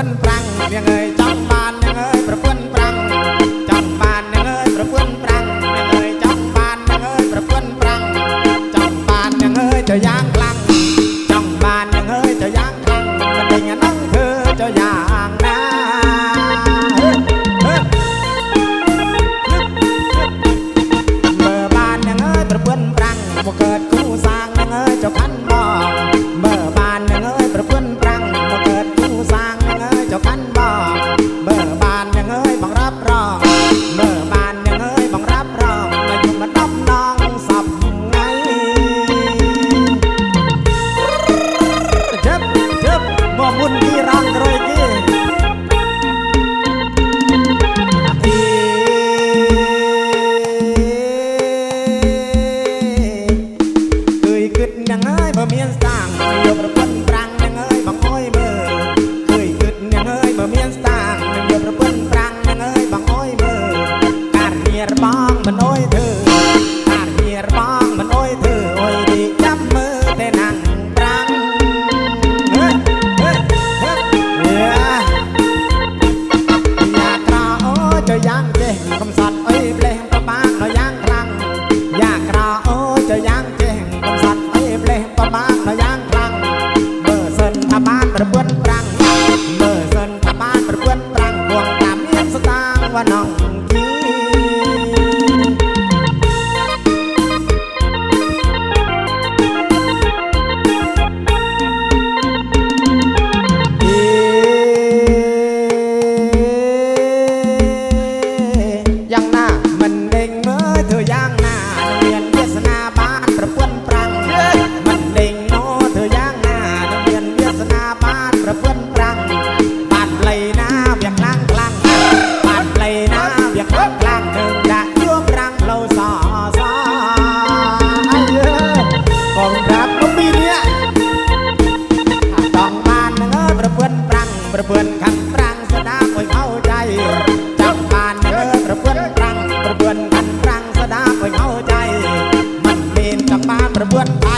พื่อนปรังยังยเงยจังบานยังยเงยประเพื่อนปรังจังบานยังยเงยประเพื่อนปรังยังยเงยจังบานยังยเงยประเพื่อนปรังจังบานยังยเงยจะย่างกลังจังบานยังยเงยจะย่างกลังมันเดิ่งน้องเธอจะย่าง เจ้ากัน เมียนสไต รังสนาคอยเข้าใจจำผ่านเดินระเพื่อนตรังระเพื่กันรังสนาคอยเข้าใจ มันมนกับมาระเพื่อนไป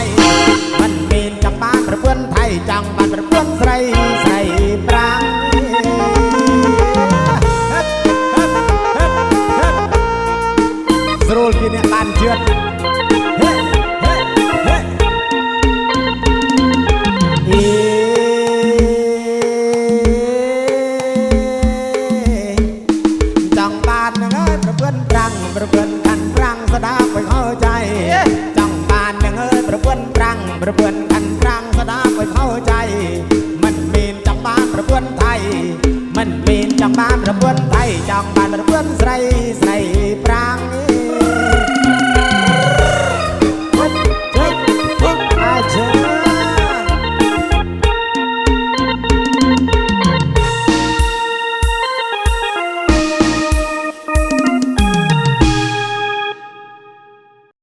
จังบ้านระเบิดอนไทยจังบ้านระเบิดในไ